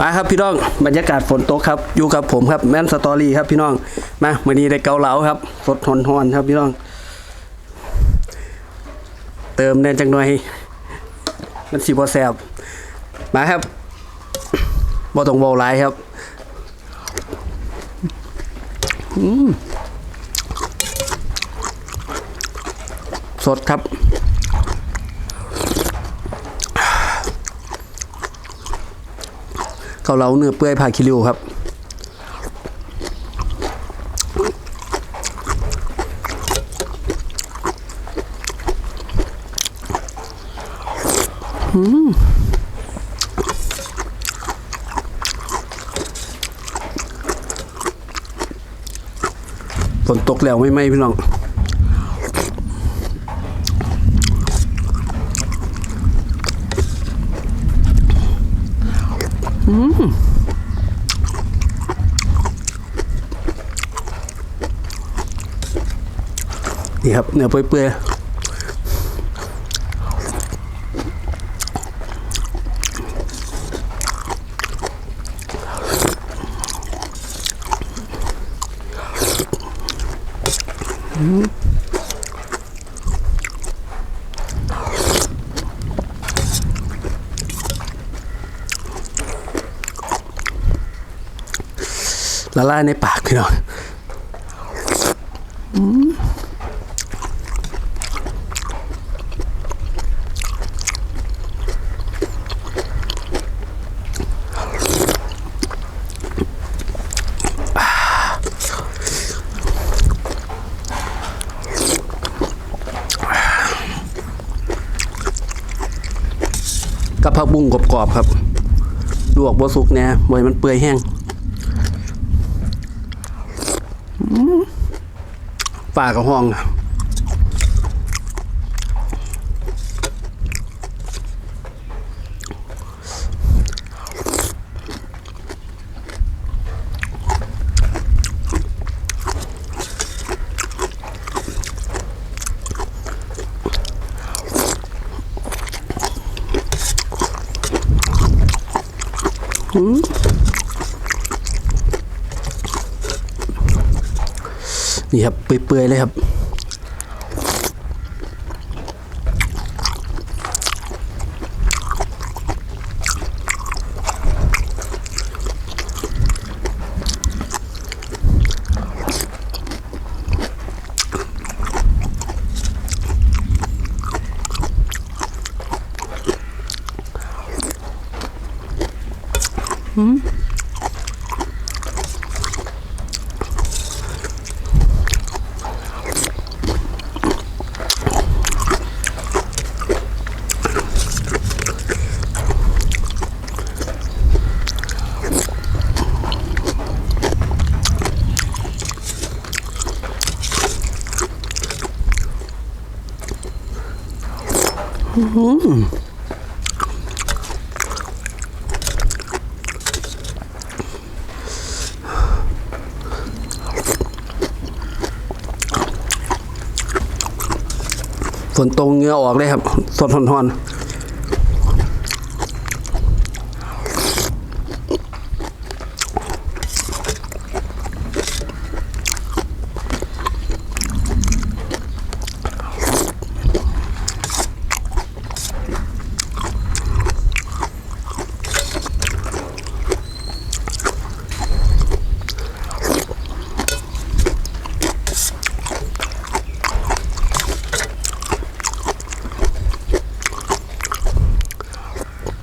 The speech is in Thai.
มาครับพี่น้องบรรยากาศฝนตกครับอยู่กับผมครับแมนสตอรี่ครับพี่น้องมาวันนี้ได้เกาเหลาครับสดหอนๆครับพี่น้อง เติมแน่จังหน่อยมันสีบอแซบมาครับบอต้องบาหลายครับสดครับ เกาเหลาเนื้อเปื่อยผ่าคิริวครับฝนตกแล้วไม่ไหมพี่น้อง นี่ครับเนื้อเปื่อยๆละลายในปากพี่น้อง กับผักบุ้งกรอบๆครับ ลวกบสุกเนี่ยบ่อยมันเปื่อยแห้งอืมปลากระห้อง นี่ครับเปื่อยๆเลยครับ Mm-hmm. ฝนตกเหงือออกเลยครับสดทอน